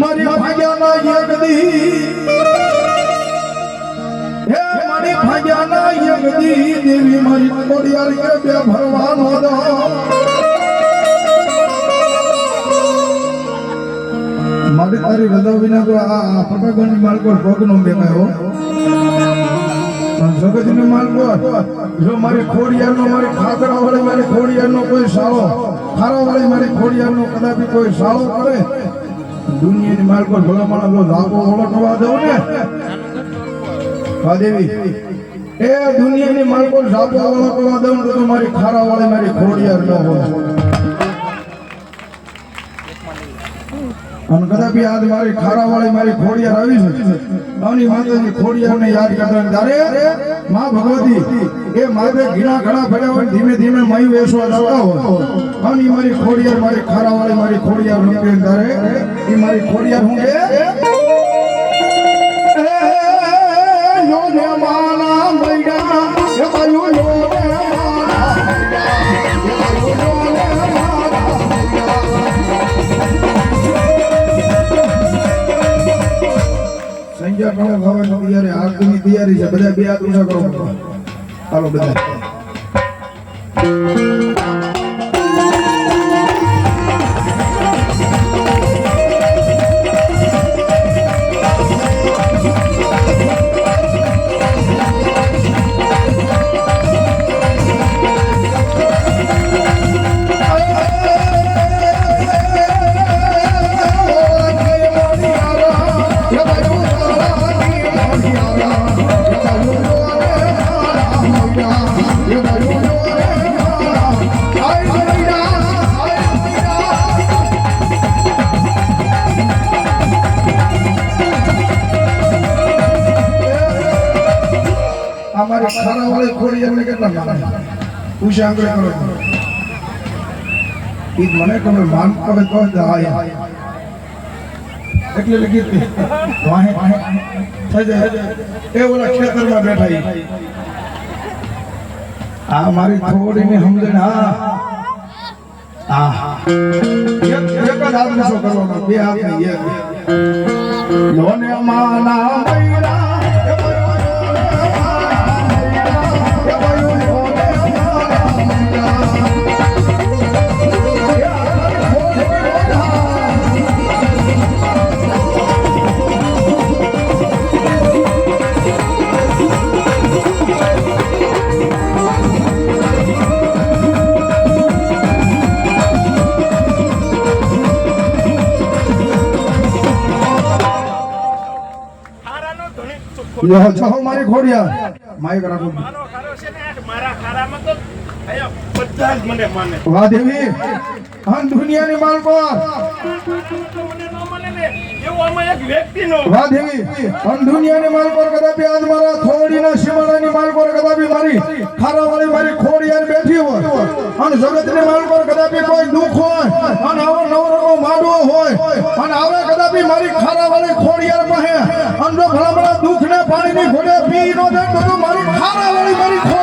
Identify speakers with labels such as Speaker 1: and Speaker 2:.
Speaker 1: મારી ભાગ્યાના યગદી હે મારી ભાગ્યાના યગદી દેવી મારી કોડિયાર કે બે ભરવાનો દો મારી તારી રજા વિના તો આ ફટાકડની માલકો ભોગનો બેકાયો જગતને માલકો, જો મારી ખોડિયારનો, મારી ખાતરા વાળી મારી ખોડિયારનો કોઈ સાળો ખારા વાળી મારી ખોડિયારનો કદાપી કોઈ સાળો કરે દુનિયાની માલકો માણસ જો લાગો ઓળખવા દઉં ને. મહાદેવી એ દુનિયાની માલકો જાપો ઓળખવા દઉં તો મારી ખારા વાળી મારી ખોડિયાર ન હોય. અને કદાપી આજ મારી ખારા વાળી મારી ખોડિયાર આવી છે. નાની માતાજી ખોડિયારને યાદ કરતા તારે માં ભગવતી એ માથે ઘીણા ઘણા ફર્યા હોય ધીમે ધીમે મયું વેસવા જતા હોય અને મારી ખોડિયાર મારી ખારા વાળી મારી ખોડિયાર રૂપે તારે એ મારી ખોડિયાર હું કે સંજય કણો ખાવાની તૈયારી છે બધા બે ઊંચા કરો. હાલો બધા. અમારી ખાના વાળી ખોડી એમને કેટલા માને પૂછે આંગળે કરો જ મને તમે માન હવે તો એટલે હતી. વાહે થઈ જાય એ ઓલા ખેતરમાં બેઠા. આ મારી થોડીની સમજણ હા આ એક બે નહીં એક લોને માના યો ચાહો મારી ખોડિયા માઈક રાખો.
Speaker 2: મારો છે ખારામાં તો બધા જ મને માને
Speaker 1: વાહ દેવી હન દુનિયાની માલકો વાહ દેવી હન દુનિયાની માલકો કદાપી આજ મારા થોડીના સીમાડાની માલકો કદાપી મારી ખારાવાળી મારી ખોડિયાર બેઠી હોય. અને જગતની માલકો કદાપી કોઈ દુઃખ હોય અને આવો નવરો માડવો હોય. અને આવે કદાપી મારી ખારાવાળી ખોડિયાર પાસે અને જો ભલા ભલા દુઃખ ને પાણીની ઘોડે પી નો દે તો મારી ખારાવાળી મારી